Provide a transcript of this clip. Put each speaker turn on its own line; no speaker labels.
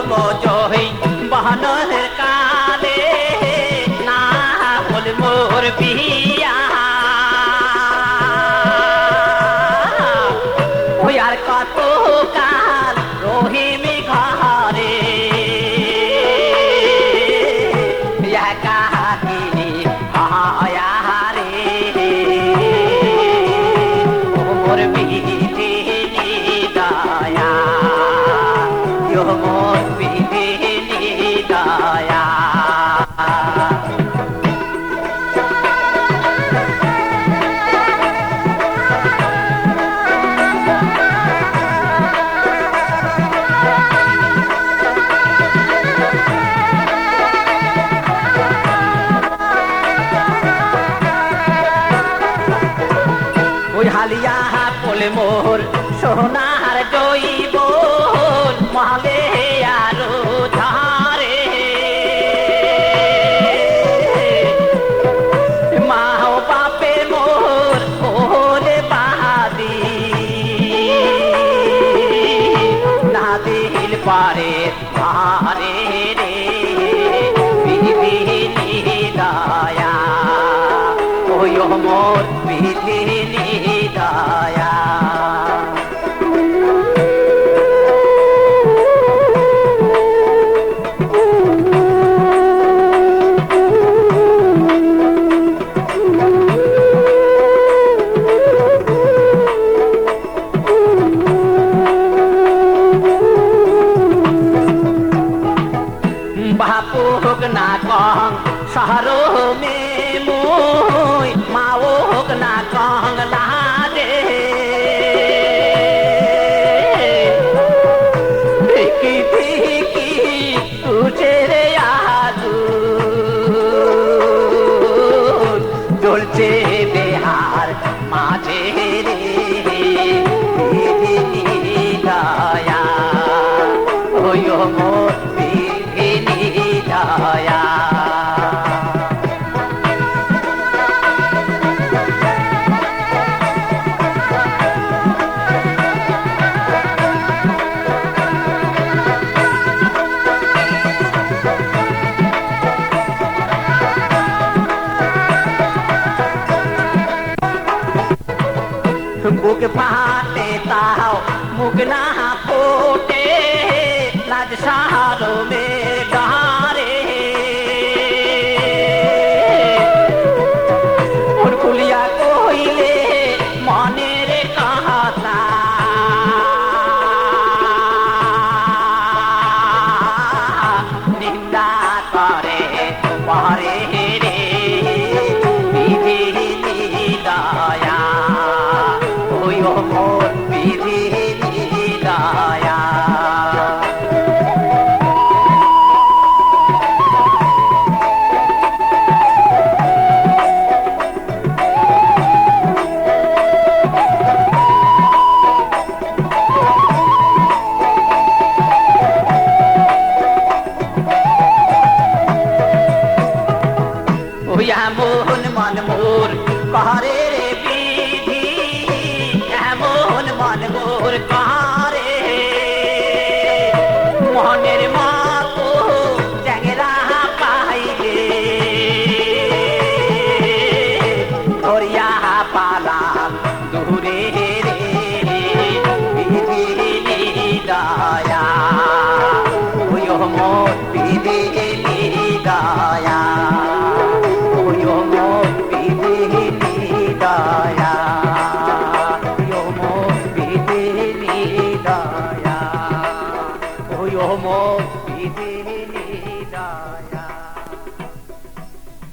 সর্বজয়ী বাহনের কালিয়া কোলে মোর, সোনার জৈব মহালে আরও ধারে। মা বাপে পারে রে বিধিনি দয়া ওই বাপু হোক না কং শহরো মে মুই মাও হোক না কং লাদে চলছে বেহার মাঝে রে দয়া ওই বুক পাতে তাও মুখ না ফোটে। লাজ সাহারো মে মোর বিধিনি দয়া এমন মন মোর কারে como